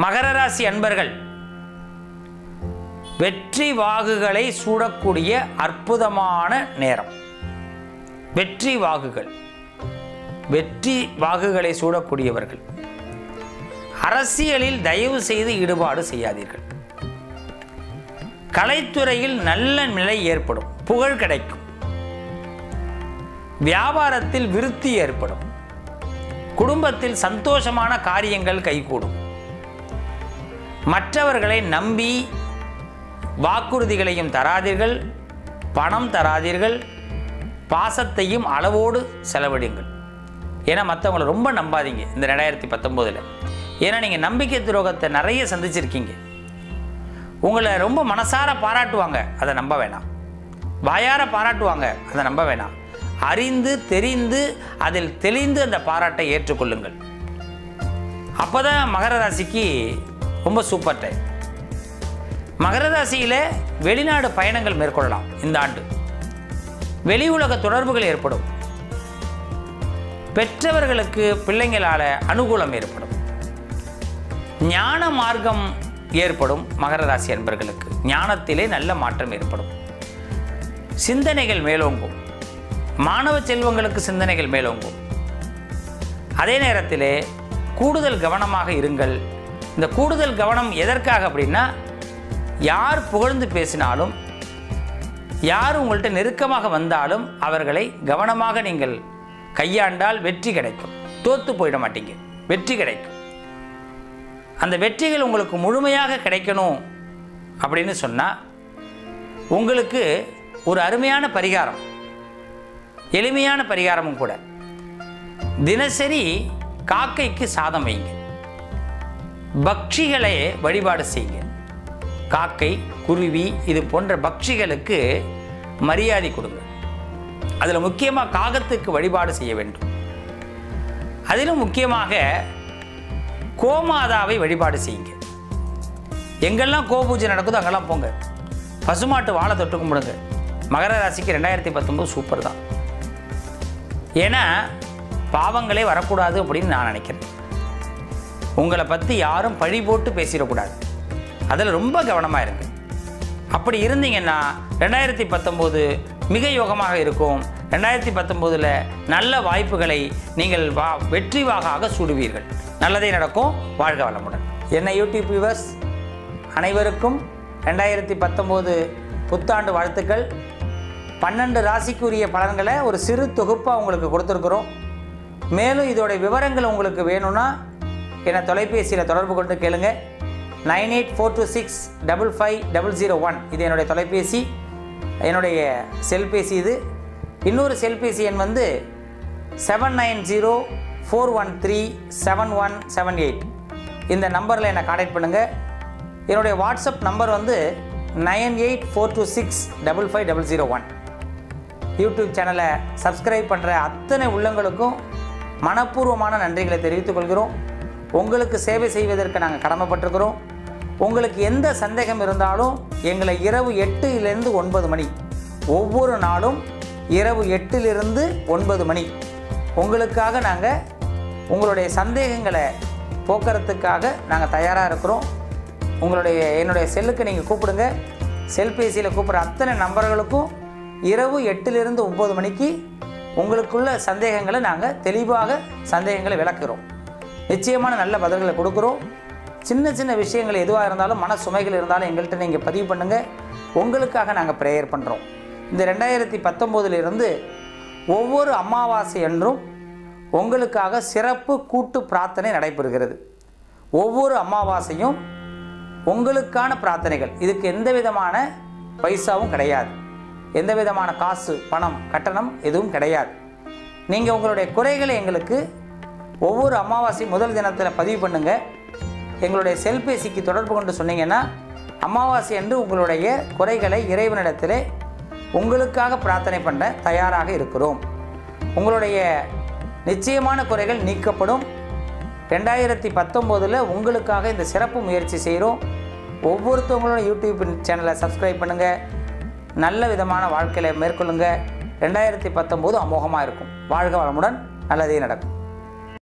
மகர ராசி அன்பர்கள் வெற்றி வாகுகளை சூடக்கூடிய அற்புதமான நேரம். வெற்றி வாகுகள் வெற்றி வாகுகளை சூடக்கூடியவர்கள். அரசியலில் தயவு செய்து ஈடுபாடு செய்யாதீர்கள். கலைத்துறையில் நல்ல நிலை ஏற்படும் புகழ் கிடைக்கும். வியாபாரத்தில் விருத்தி ஏற்படும். குடும்பத்தில் சந்தோஷமான காரியங்கள் கைகூடும். மற்றவர்களை நம்பி வாக்குறுதிகளையும் தராதீர்கள் பணம் தராதீர்கள் பாசத்தையும் அளவோடு செலவிடுங்கள். ஏன்னா மற்றவங்களை ரொம்ப நம்பாதீங்க இந்த ரெண்டாயிரத்தி பத்தொம்போதில். ஏன்னா நீங்கள் நம்பிக்கை துரோகத்தை நிறைய சந்திச்சிருக்கீங்க. உங்களை ரொம்ப மனசார பாராட்டுவாங்க அதை நம்ப வேணாம். வாயார பாராட்டுவாங்க அதை நம்ப வேணாம். அறிந்து தெரிந்து அதில் தெளிந்து அந்த பாராட்டை ஏற்றுக்கொள்ளுங்கள். அப்போ தான் மகர ராசிக்கு ரொம்ப சூப்பர் டைம் மகர ராசியில் வெளிநாடு பயணங்கள் மேற்கொள்ளலாம் இந்த ஆண்டு. வெளி உலக தொடர்புகள் ஏற்படும். பெற்றவர்களுக்கு பிள்ளைங்களால் அனுகூலம் ஏற்படும். ஞான மார்க்கம் ஏற்படும் மகர ராசி அன்பர்களுக்கு. ஞானத்திலே நல்ல மாற்றம் ஏற்படும். சிந்தனைகள் மேலோங்கும். மாணவ செல்வங்களுக்கு சிந்தனைகள் மேலோங்கும். அதே நேரத்திலே கூடுதல் கவனமாக இருங்கள். இந்த கூடுதல் கவனம் எதற்காக அப்படின்னா யார் புகழ்ந்து பேசினாலும் யார் உங்கள்கிட்ட நெருக்கமாக வந்தாலும் அவர்களை கவனமாக நீங்கள் கையாண்டால் வெற்றி கிடைக்கும். தோத்து போயிட மாட்டீங்க. வெற்றி கிடைக்கும். அந்த வெற்றிகள் உங்களுக்கு முழுமையாக கிடைக்கணும் அப்படின்னு சொன்னால் உங்களுக்கு ஒரு அருமையான பரிகாரம் எளிமையான பரிகாரமும் கூட. தினசரி காக்கைக்கு சாதம் வைங்க. பக்ஷிகளை வழிபாடு செய்யுங்க. காக்கை குருவி இது போன்ற பக்ஷிகளுக்கு மரியாதை கொடுங்க. அதில் முக்கியமாக காகத்துக்கு வழிபாடு செய்ய வேண்டும். அதிலும் முக்கியமாக கோமாதாவை வழிபாடு செய்யுங்க. எங்கெல்லாம் கோபூஜை நடக்குதோ அங்கெல்லாம் போங்க. பசுமாட்டு வாழை தொட்டு கும்பிடுங்க. மகர ராசிக்கு ரெண்டாயிரத்தி பத்தொம்போது சூப்பர் தான். ஏன்னா பாவங்களே வரக்கூடாது அப்படின்னு நான் நினைக்கிறேன். உங்களை பற்றி யாரும் பழி போட்டு பேசிடக்கூடாது. அதில் ரொம்ப கவனமாக இருங்க அப்படி இருந்தீங்கன்னா ரெண்டாயிரத்தி பத்தொம்போது மிக யோகமாக இருக்கும். ரெண்டாயிரத்தி பத்தொம்போதில் நல்ல வாய்ப்புகளை நீங்கள் வா வெற்றி வாகாக சூடுவீர்கள். நல்லதே நடக்கும். வாழ்க வளமுடன். என்ன யூடியூப் வியூவர்ஸ் அனைவருக்கும் ரெண்டாயிரத்தி பத்தொம்போது புத்தாண்டு வாழ்த்துக்கள். பன்னெண்டு ராசிக்குரிய பலன்களை ஒரு சிறு தொகுப்பாக உங்களுக்கு கொடுத்துருக்குறோம். மேலும் இதோடைய விவரங்கள் உங்களுக்கு வேணும்னா என தொலைபேசியில் தொடர்பு கொண்டு கேளுங்க. Nine eight four two six double five double zero one. இது என்னுடைய தொலைபேசி. என்னுடைய செல்பேசி இது. இன்னொரு செல்பேசி எண் வந்து seven nine zero four one three seven one seven eight. இந்த நம்பரில் என்னை காண்டாக்ட் பண்ணுங்கள் என்னுடைய வாட்ஸ்அப் நம்பர் வந்து nine eight four two six double five double zero one. YouTube சேனலை சப்ஸ்கிரைப் பண்ணுற அத்தனை உள்ளங்களுக்கும் மனப்பூர்வமான நன்றிகளை தெரிவித்துக் கொள்கிறோம். உங்களுக்கு சேவை செய்வதற்கு நாங்கள் கடமைப்பட்டிருக்கிறோம். உங்களுக்கு எந்த சந்தேகம் இருந்தாலும் எங்களை இரவு எட்டுலேருந்து ஒன்பது மணி ஒவ்வொரு நாளும் இரவு எட்டிலிருந்து ஒன்பது மணி. உங்களுக்காக நாங்கள் உங்களுடைய சந்தேகங்களை போக்குறதுக்காக நாங்கள் தயாராக இருக்கிறோம். உங்களுடைய என்னுடைய செல்லுக்கு நீங்கள் கூப்பிடுங்க. செல்பேசியில் கூப்பிட்ற அத்தனை நம்பர்களுக்கும் இரவு எட்டிலிருந்து ஒம்பது மணிக்கு உங்களுக்குள்ள சந்தேகங்களை நாங்கள் தெளிவாக சந்தேகங்களை விளக்குகிறோம் நிச்சயமான நல்ல பதில்களை கொடுக்குறோம். சின்ன சின்ன விஷயங்கள் எதுவாக இருந்தாலும் மன சுமைகள் இருந்தாலும் எங்கள்கிட்ட நீங்கள் பதிவு பண்ணுங்கள் உங்களுக்காக நாங்கள் ப்ரேயர் பண்ணுறோம் இந்த ரெண்டாயிரத்தி பத்தொம்போதிலிருந்து ஒவ்வொரு அமாவாசை என்றும் உங்களுக்காக சிறப்பு கூட்டு பிரார்த்தனை நடைபெறுகிறது. ஒவ்வொரு அமாவாசையும் உங்களுக்கான பிரார்த்தனைகள். இதுக்கு எந்த விதமான பைசாவும் கிடையாது. எந்த விதமான காசு பணம் கட்டணம் எதுவும் கிடையாது. நீங்கள் உங்களுடைய குறைகளை எங்களுக்கு ஒவ்வொரு அமாவாசை முதல் தினத்தில் பதிவு பண்ணுங்கள் எங்களுடைய செல்பேசிக்கு தொடர்பு கொண்டு சொன்னீங்கன்னா அமாவாசை என்று உங்களுடைய குறைகளை இறைவனிடத்தில் உங்களுக்காக பிரார்த்தனை பண்ண தயாராக இருக்கிறோம். உங்களுடைய நிச்சயமான குறைகள் நீக்கப்படும். ரெண்டாயிரத்தி பத்தொம்போதில் உங்களுக்காக இந்த சிறப்பு முயற்சி செய்கிறோம் ஒவ்வொருத்தவங்களோட யூடியூப் சேனலை சப்ஸ்கிரைப் பண்ணுங்கள் நல்ல விதமான வாழ்க்கையில் மேற்கொள்ளுங்கள் ரெண்டாயிரத்தி பத்தொம்போது அமோகமாக இருக்கும். வாழ்க வளமுடன். நல்லதே நடக்கும்.